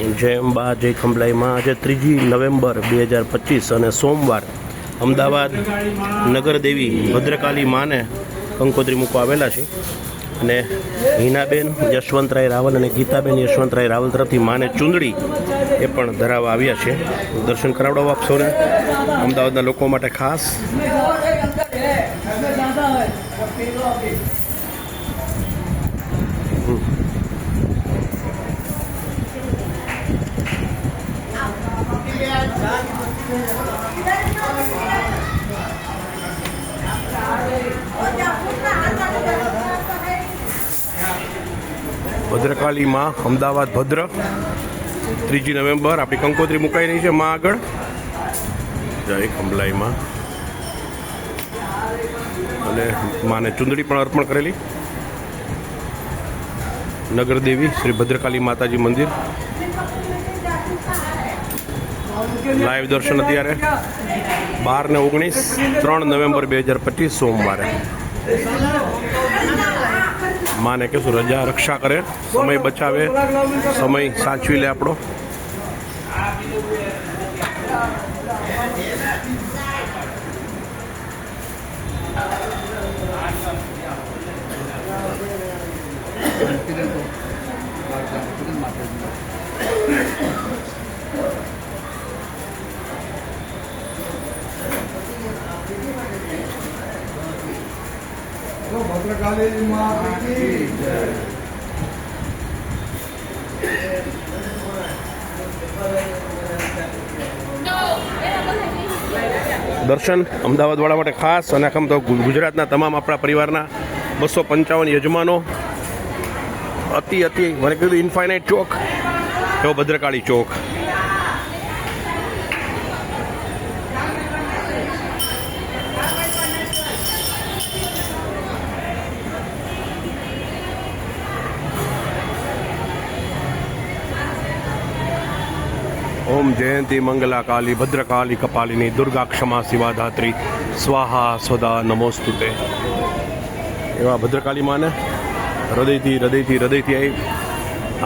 જય અંબા જય ખંભલાઈમાં આજે ત્રીજી નવેમ્બર બે હજાર પચીસ અને સોમવાર અમદાવાદ નગરદેવી ભદ્રકાલી માને કંકોત્રી મૂકવા આવેલા છે. અને હિનાબેન, યશવંતરાય રાવલ અને ગીતાબેન યશવંતરાય રાવલ તરફથી માને ચૂંદડી એ પણ ધરાવવા આવ્યા છે. દર્શન કરાવડાવો આપ સૌને. અમદાવાદના લોકો માટે ખાસ. ભદ્રકાલી માં અમદાવાદ ભદ્ર. ત્રીજી નવેમ્બર આપણી કંકોત્રી મુકાઈ રહી છે માં આગળ. જય ખંભલાઈ માં અને માને ચુંદડી પણ અર્પણ કરેલી. નગરદેવી શ્રી ભદ્રકાલી માતાજી મંદિર. લાઈવ દર્શન અત્યારે બાર ને ઓગણીસ, ત્રણ નવેમ્બર બે હજાર પચીસ સોમવારે. માને કહેશું રજા રક્ષા કરે, સમય બચાવે, સમય સાચવી લે આપણો. દર્શન અમદાવાદવાળા માટે ખાસ અને આખમ તો ગુજરાતના તમામ આપણા પરિવારના બસો પંચાવન યજમાનો. અતિ અતિ મને કીધું ઇન્ફાઇનાઇટ ચોક. એવો ભદ્રકાળી ચોક. ઓમ જયંતી મંગલા કાલી ભદ્રકાલી કપાલિની દુર્ગા ક્ષમા શિવાધાત્રી સ્વાહા સ્વદા નમોસ્તુતે એવા ભદ્રકાલી માને હૃદયથી હૃદયથી હૃદયથી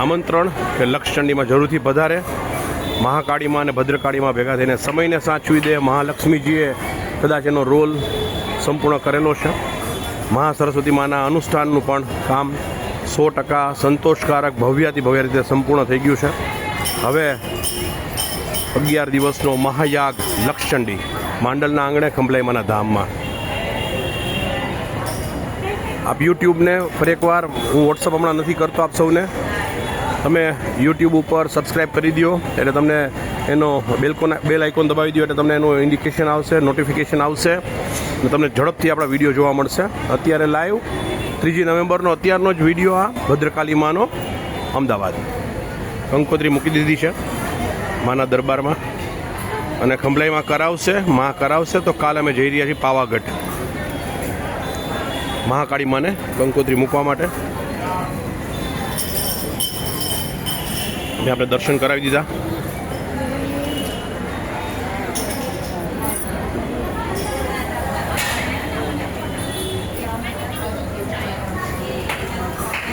આમંત્રણ કે લક્ષચંડીમાં જરૂરથી પધારે મહાકાળીમાં અને ભદ્રકાળીમાં ભેગા થઈને સમયને સાચવી દે। મહાલક્ષ્મીજીએ કદાચ એનો રોલ સંપૂર્ણ કરેલો છે। મહાસરસ્વતી માના અનુષ્ઠાનનું પણ કામ સો ટકા સંતોષકારક ભવ્યાથી ભવ્ય રીતે સંપૂર્ણ થઈ ગયું છે। હવે અગિયાર દિવસનો મહાયાગ લક્ષચંડી. માંડલના આંગણે ખંભલાઈમાના ધામમાં. આપ યુટ્યુબને ફરી એકવાર હું વોટ્સઅપ હમણાં નથી કરતો આપ સૌને. તમે યુટ્યુબ ઉપર સબસ્ક્રાઇબ કરી દો એટલે તમને એનો બેલકોન, બેલ આઇકોન દબાવી દો એટલે તમને એનું ઇન્ડિકેશન આવશે, નોટિફિકેશન આવશે, અને તમને ઝડપથી આપણા વીડિયો જોવા મળશે. અત્યારે લાઈવ, ત્રીજી નવેમ્બરનો અત્યારનો જ વીડિયો આ, ભદ્રકાલીમાંનો, અમદાવાદ. કંકોત્રી મૂકી દીધી છે. માના દરબારમાં. અને ખંભલાઈમાં કરાવશે, મા કરાવશે તો કાલે અમે જઈ રહ્યા છીએ પાવાગઢ. મહાકાળી માને કંકોત્રી મૂકવા માટે. આપણે દર્શન કરાવી દીધા.